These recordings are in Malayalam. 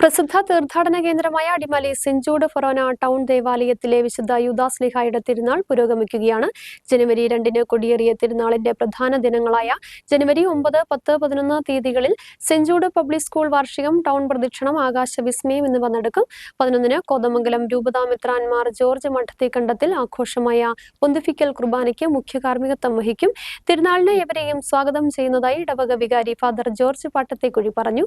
പ്രസിദ്ധ തീർത്ഥാടന കേന്ദ്രമായ അടിമാലി സെഞ്ചൂട് ഫൊറോന ടൗൺ ദേവാലയത്തിലെ വിശുദ്ധ യുദാസ്ലിഹായുടെ തിരുനാൾ പുരോഗമിക്കുകയാണ്. ജനുവരി രണ്ടിന് കൊടിയേറിയ തിരുനാളിന്റെ പ്രധാന ദിനങ്ങളായ ജനുവരി ഒമ്പത് പത്ത് പതിനൊന്ന് തീയതികളിൽ സെഞ്ചൂട് പബ്ലിക് സ്കൂൾ വാർഷികം ടൗൺ പ്രദക്ഷിണം ആകാശ വിസ്മയം എന്നിവ നടക്കും. പതിനൊന്നിന് കോതമംഗലം രൂപതാമിത്രാൻമാർ ജോർജ് മഠത്തിക്കണ്ടത്തിൽ ആഘോഷമായ പൊന്തിഫിക്കൽ കുർബാനയ്ക്ക് മുഖ്യ കാർമ്മികത്വം വഹിക്കും. തിരുനാളിന് എവരെയും സ്വാഗതം ചെയ്യുന്നതായി ഇടവക വികാരി ഫാദർ ജോർജ് പാട്ടത്തേക്കുഴി പറഞ്ഞു.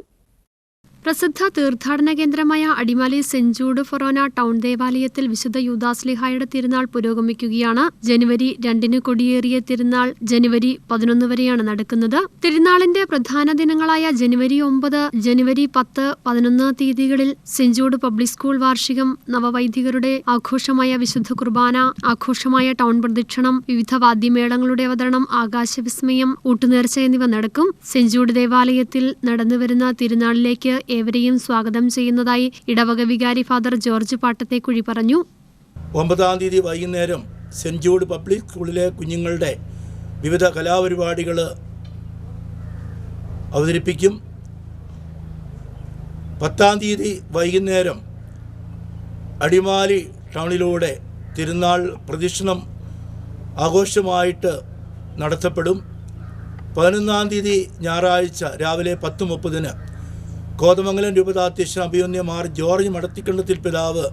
പ്രസിദ്ധ തീർത്ഥാടന കേന്ദ്രമായ അടിമാലി സെഞ്ചൂട് ഫൊറോന ടൗൺ ദേവാലയത്തിൽ വിശുദ്ധ യൂദാസ്ലിഹായുടെ തിരുനാൾ പുരോഗമിക്കുകയാണ്. ജനുവരി രണ്ടിന് കൊടിയേറിയ തിരുനാൾ ജനുവരി പതിനൊന്ന് വരെയാണ് നടക്കുന്നത്. തിരുനാളിന്റെ പ്രധാന ദിനങ്ങളായ ജനുവരി ഒമ്പത് ജനുവരി പത്ത് പതിനൊന്ന് തീയതികളിൽ സെഞ്ചൂട് പബ്ലിക് സ്കൂൾ വാർഷികം നവവൈദികരുടെ ആഘോഷമായ വിശുദ്ധ കുർബാന ആഘോഷമായ ടൗൺ പ്രദക്ഷിണം വിവിധ വാദ്യമേളങ്ങളുടെ അവതരണം ആകാശവിസ്മയം ഊട്ടുനേർച്ച എന്നിവ നടക്കും. സെഞ്ചൂട് ദേവാലയത്തിൽ നടന്നുവരുന്ന തിരുനാളിലേക്ക് ഏവരെയും സ്വാഗതം ചെയ്യുന്നതായി ഇടവക വികാരി ഫാദർ ജോർജ് പാട്ടത്തെക്കുഴി പറഞ്ഞു. ഒമ്പതാം തീയതി വൈകുന്നേരം സെന്റ് ജൂഡ് പബ്ലിക് സ്കൂളിലെ കുഞ്ഞുങ്ങളുടെ വിവിധ കലാപരിപാടികൾ അവതരിപ്പിക്കും. പത്താം തീയതി വൈകുന്നേരം അടിമാലി ടൗണിലൂടെ തിരുനാൾ പ്രദക്ഷിണം ആഘോഷമായിട്ട് നടത്തപ്പെടും. പതിനൊന്നാം തീയതി ഞായറാഴ്ച രാവിലെ പത്ത് മുപ്പതിന് കോതമംഗലം രൂപതാധ്യക്ഷൻ അഭിമന്യ മാർ ജോർജ് മടത്തിക്കണ്ടത്തിൽ പിതാവ്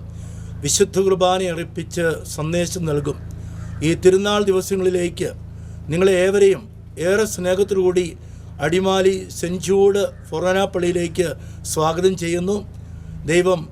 വിശുദ്ധ കുർബാന അർപ്പിച്ച് സന്ദേശം നൽകും. ഈ തിരുനാൾ ദിവസങ്ങളിലേക്ക് നിങ്ങളെ ഏവരെയും ഏറെ സ്നേഹത്തോടുകൂടി അടിമാലി സെഞ്ചൂട് ഫൊറോനാപ്പള്ളിയിലേക്ക് സ്വാഗതം ചെയ്യുന്നു. ദൈവം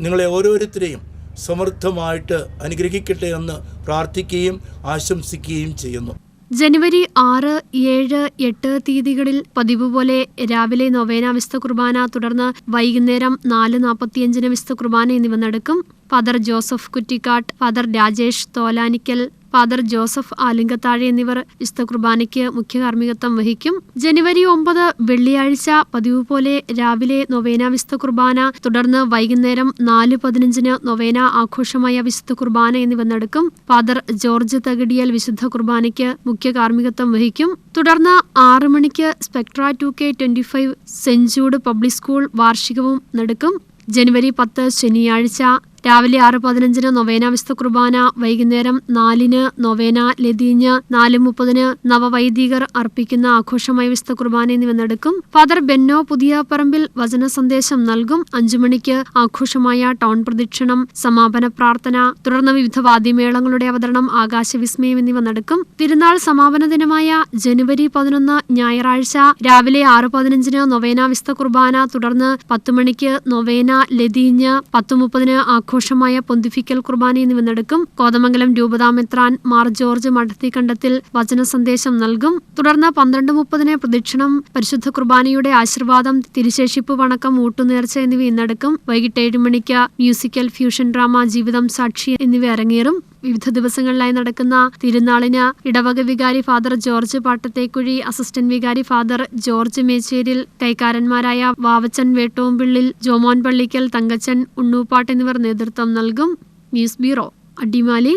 നിങ്ങളെ ഓരോരുത്തരെയും സമൃദ്ധമായിട്ട് അനുഗ്രഹിക്കട്ടെ എന്ന് പ്രാർത്ഥിക്കുകയും ആശംസിക്കുകയും ചെയ്യുന്നു. ജനുവരി ആറ് ഏഴ് എട്ട് തീയതികളിൽ പതിവ് പോലെ രാവിലെ നൊവേന വിസ്ത കുർബാന തുടർന്ന് വൈകുന്നേരം നാല് നാൽപ്പത്തിയഞ്ചിന് വിസ്ത കുർബാന എന്നിവ നടക്കും. Father Joseph Kuttikkattu father Rajesh Tholanikkal father Joseph Alinkathazhe എന്നിവർ വിശുദ്ധ കുർബാനയ്ക്ക് മുഖ്യ കാർമ്മികത്വം വഹിക്കും. ജനുവരി ഒമ്പത് വെള്ളിയാഴ്ച പതിവ് പോലെ രാവിലെ നൊവേന വിശുദ്ധ കുർബാന തുടർന്ന് വൈകുന്നേരം നാല് പതിനഞ്ചിന് നൊവേന ആഘോഷമായ വിശുദ്ധ കുർബാന എന്നിവ നടക്കും. ഫാദർ ജോർജ് തകിടിയൽ വിശുദ്ധ കുർബാനയ്ക്ക് മുഖ്യ കാർമ്മികത്വം വഹിക്കും. തുടർന്ന് ആറ് മണിക്ക് spectra two K twenty five Saint Jude public school വാർഷികവും നടക്കും. ജനുവരി പത്ത് ശനിയാഴ്ച രാവിലെ ആറ് പതിനഞ്ചിന് നൊവേന വിശുദ്ധ കുർബാന വൈകുന്നേരം നാലിന് നൊവേന ലതീഞ്ഞ് നാല് മുപ്പതിന് നവവൈദികർ അർപ്പിക്കുന്ന ആഘോഷമായ വിശുദ്ധ കുർബാന എന്നിവ നടക്കും. ഫാദർ ബെന്നോ പുതിയ പറമ്പിൽ വചന സന്ദേശം നൽകും. അഞ്ചു മണിക്ക് ആഘോഷമായ ടൗൺ പ്രദക്ഷിണം സമാപന പ്രാർത്ഥന തുടർന്ന് വിവിധ വാദ്യമേളങ്ങളുടെ അവതരണം ആകാശവിസ്മയം എന്നിവ നടക്കും. തിരുനാൾ സമാപന ദിനമായ ജനുവരി പതിനൊന്ന് ഞായറാഴ്ച രാവിലെ ആറ് പതിനഞ്ചിന് നൊവേന വിശുദ്ധ കുർബാന തുടർന്ന് പത്ത് മണിക്ക് നൊവേന ലതീഞ്ഞ് പത്ത് മുപ്പതിന് ആഘോഷമായ പൊന്തിഫിക്കൽ കുർബാന എന്നിവ നടക്കും. കോതമംഗലം രൂപതാമെത്രാൻ മാർ ജോർജ് മഠത്തി കണ്ടത്തിൽ വചന സന്ദേശം നൽകും. തുടർന്ന് പന്ത്രണ്ട് മുപ്പതിന് പ്രദക്ഷിണം പരിശുദ്ധ കുർബാനയുടെ ആശീർവാദം തിരുശേഷിപ്പ് വണക്കം ഊട്ടുനേർച്ച എന്നിവ ഇന്നടക്കും വൈകിട്ട് ഏഴ് മണിക്ക് മ്യൂസിക്കൽ ഫ്യൂഷൻ ഡ്രാമ ജീവിതം സാക്ഷി എന്നിവ അരങ്ങേറും. വിവിധ ദിവസങ്ങളിലായി നടക്കുന്ന തിരുനാളിന് ഇടവക വികാരി ഫാദർ ജോർജ് പാട്ടത്തേക്കുഴി അസിസ്റ്റന്റ് വികാരി ഫാദർ ജോർജ് മേച്ചേരിൽ കൈക്കാരന്മാരായ വാവച്ചൻ വേട്ടോമ്പിള്ളിൽ ജോമോൻ പള്ളിക്കൽ തങ്കച്ചൻ ഉണ്ണൂപ്പാട്ട് എന്നിവർ നേതൃത്വം നൽകും. News bureau Adimali.